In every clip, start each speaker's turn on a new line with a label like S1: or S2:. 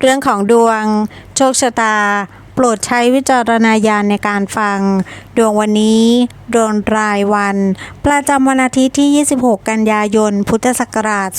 S1: เรื่องของดวง โชคชะตา โปรดใช้วิจารณญาณในการฟังดวงวันนี้ ดวงรายวัน ประจำวันอาทิตย์ที่ 26 กันยายน พุทธศักราช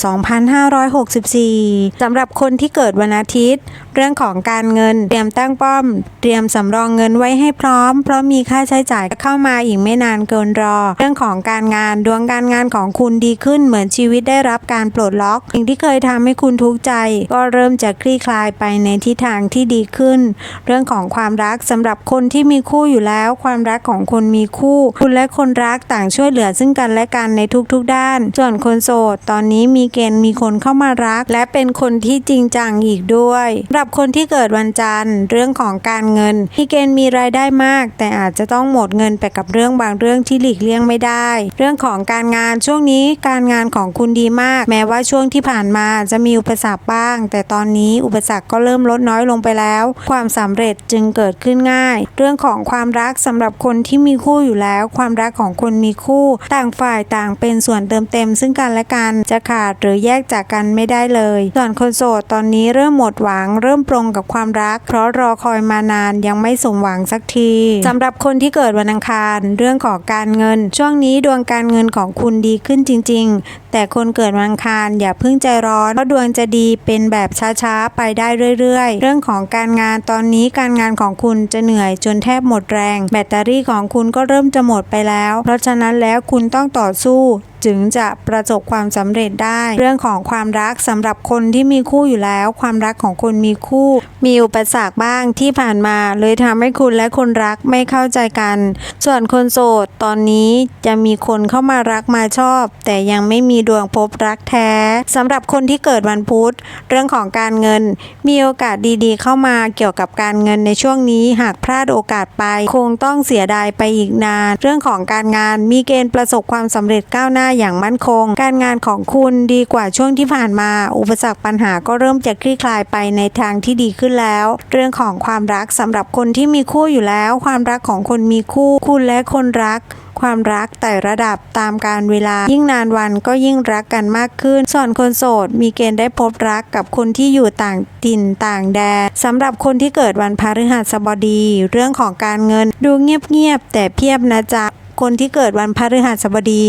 S1: 2564 สำหรับคนที่เกิดวันอาทิตย์ เรื่องของการเงิน เตรียมตั้งป้อม เตรียมสำรองเงินไว้ให้พร้อม เพราะมีค่าใช้จ่ายเข้ามาอีกไม่นานเกินรอ เรื่องของการงาน ดวงการงานของคุณดีขึ้น เหมือนชีวิตได้รับการปลดล็อก สิ่งที่เคยทำให้คุณทุกข์ใจ ก็เริ่มจะคลี่คลายไปในทิศทางที่ดีขึ้น เรื่องของความรักสำหรับคนที่มีคู่อยู่แล้ว ความรักของของคนมีคู่ คุณและคนรักต่างช่วยเหลือซึ่งกันและกันในทุกๆด้าน ส่วนคนโสดตอนนี้มีเกณฑ์มีคนเข้ามารัก และเป็นคนที่จริงจังอีกด้วยสำหรับคนที่เกิดวันจันทร์ เรื่องของการเงินมีเกณฑ์มีรายได้มาก แต่อาจจะต้องหมดเงินไปกับเรื่องบางเรื่องที่หลีกเลี่ยงไม่ได้ เรื่องของการงานช่วงนี้การงานของคุณดีมาก แม้ว่าช่วงที่ผ่านมาจะมีอุปสรรคบ้าง แต่ตอนนี้อุปสรรคก็เริ่มลดน้อยลงไปแล้ว ความสำเร็จจึงเกิดขึ้นง่าย เรื่องของความรักสำหรับคนนที่มีคู่อยู่แล้ว ความรักของคนมีคู่ ต่างฝ่ายต่างเป็นส่วนเติมเต็ม ซึ่งกันและกันจะขาดหรือแยกจากกันไม่ได้เลย ส่วนคนโสดตอนนี้เริ่มหมดหวัง เริ่มปรงกับความรัก เพราะรอคอยมานานยังไม่สมหวังสักทีสำหรับคนที่เกิดวันอังคาร เรื่องของการเงิน ช่วงนี้ดวงการเงินของคุณดีขึ้นจริง ๆ แต่คนเกิดวันอังคารอย่าเพิ่งใจร้อนเพราะดวงจะดีเป็นแบบช้าๆไปได้เรื่อย ๆ เรื่องของการงานตอนนี้การงานของคุณจะเหนื่อยจนแทบหมดแรง แบตเตอรี่ของคุณก็เริ่มจะหมดไปแล้ว เพราะฉะนั้นแล้วคุณต้องต่อสู้ จึงจะประสบความสำเร็จได้ เรื่องของความรักสำหรับคนที่มีคู่อยู่แล้ว ความรักของคนมีคู่ มีอุปสรรคบ้างที่ผ่านมา เลยทำให้คุณและคนรักไม่เข้าใจกัน ส่วนคนโสดตอนนี้จะมีคนเข้ามารักมาชอบ แต่ยังไม่มีดวงพบรักแท้สำหรับคนที่เกิดวันพุธเรื่องของการเงิน มีโอกาสดีๆ เข้ามาเกี่ยวกับการเงินในช่วงนี้หากพลาดโอกาสไป คงต้องเสียดายไปอีกนาน เรื่องของการงานมีเกณฑ์ประสบความสำเร็จก้าวหน้าอย่างมั่นคง การงานของคุณดีกว่าช่วงที่ผ่านมา อุปสรรคปัญหาก็เริ่มจะคลี่คลายไปในทางที่ดีขึ้นแล้ว เรื่องของความรักสำหรับคนที่มีคู่อยู่แล้ว ความรักของคนมีคู่คุณและคนรักความรักไต่ระดับตามการเวลา ยิ่งนานวันก็ยิ่งรักกันมากขึ้น ส่วนคนโสด มีเกณฑ์ได้พบรักกับคนที่อยู่ต่างถิ่นต่างแดนสำหรับคนที่เกิดวันพฤหัสบดี เรื่องของการเงินดูเงียบๆแต่เพียบนะจ๊ะ คนที่เกิดวันพฤหัสบดี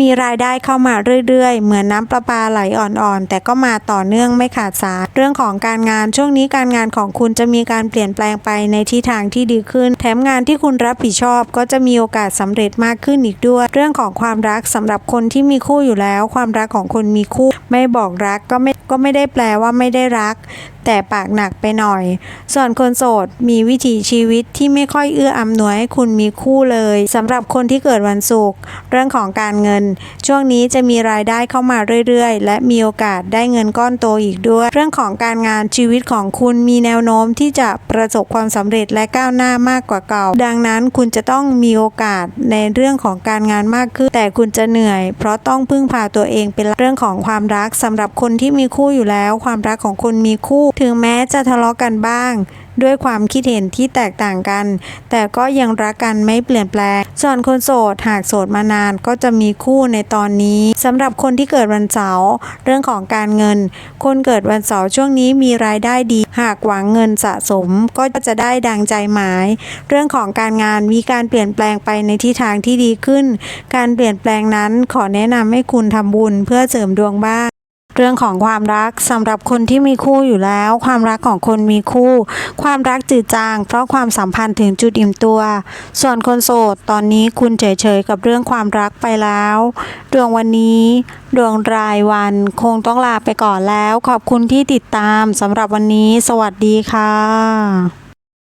S1: มีรายได้เข้ามาเรื่อยๆ เหมือนน้ำประปาไหลอ่อนๆ แต่ก็มาต่อเนื่องไม่ขาดสาย เรื่องของการงานช่วงนี้การงานของคุณจะมีการเปลี่ยนแปลงไปในทิศทางที่ดีขึ้น แถมงานที่คุณรับผิดชอบก็จะมีโอกาสสำเร็จมากขึ้นอีกด้วย เรื่องของความรักสำหรับคนที่มีคู่อยู่แล้ว ความรักของคนมีคู่ ไม่บอกรักก็ไม่ก็ไม่ได้แปลว่าไม่ได้รักแต่ปากหนักไปหน่อย ส่วนคนโสดมีวิถีชีวิตที่ไม่ค่อยเอื้ออำนวยให้คุณมีคู่เลยสำหรับคนที่เกิดวันศุกร์เรื่องของการเงิน ช่วงนี้จะมีรายได้เข้ามาเรื่อยๆ และมีโอกาสได้เงินก้อนโตอีกด้วย เรื่องของการงานชีวิตของคุณมีแนวโน้มที่จะประสบความสำเร็จและก้าวหน้ามากกว่าเก่า ดังนั้นคุณจะต้องมีโอกาสในเรื่องของการงานมากขึ้น แต่คุณจะเหนื่อย เพราะต้องพึ่งพาตัวเองเป็นเรื่องของความรักสำหรับคนที่มีคู่อยู่แล้ว ความรักของคนมีคู่ถึงแม้จะทะเลาะกันบ้าง ด้วยความคิดเห็นที่แตกต่างกัน แต่ก็ยังรักกันไม่เปลี่ยนแปลง ส่วนคนโสดหากโสดมานานก็จะมีคู่ในตอนนี้สำหรับคนที่เกิดวันเสาร์เรื่องของการเงิน คนเกิดวันเสาร์ช่วงนี้มีรายได้ดี หากหวังเงินสะสมก็จะได้ดังใจหมาย เรื่องของการงานมีการเปลี่ยนแปลงไปในทิศทางที่ดีขึ้น การเปลี่ยนแปลงนั้นขอแนะนำให้คุณทำบุญเพื่อเสริมดวงบ้าง เรื่องของความรักสำหรับคนที่มีคู่อยู่แล้ว ความรักของคนมีคู่ ความรักจืดจาง เพราะความสัมพันธ์ถึงจุดอิ่มตัว ส่วนคนโสดตอนนี้คุณเฉยๆกับเรื่องความรักไปแล้ว ดวงวันนี้ดวงรายวันคงต้องลาไปก่อนแล้ว ขอบคุณที่ติดตามสำหรับวันนี้ สวัสดีค่ะ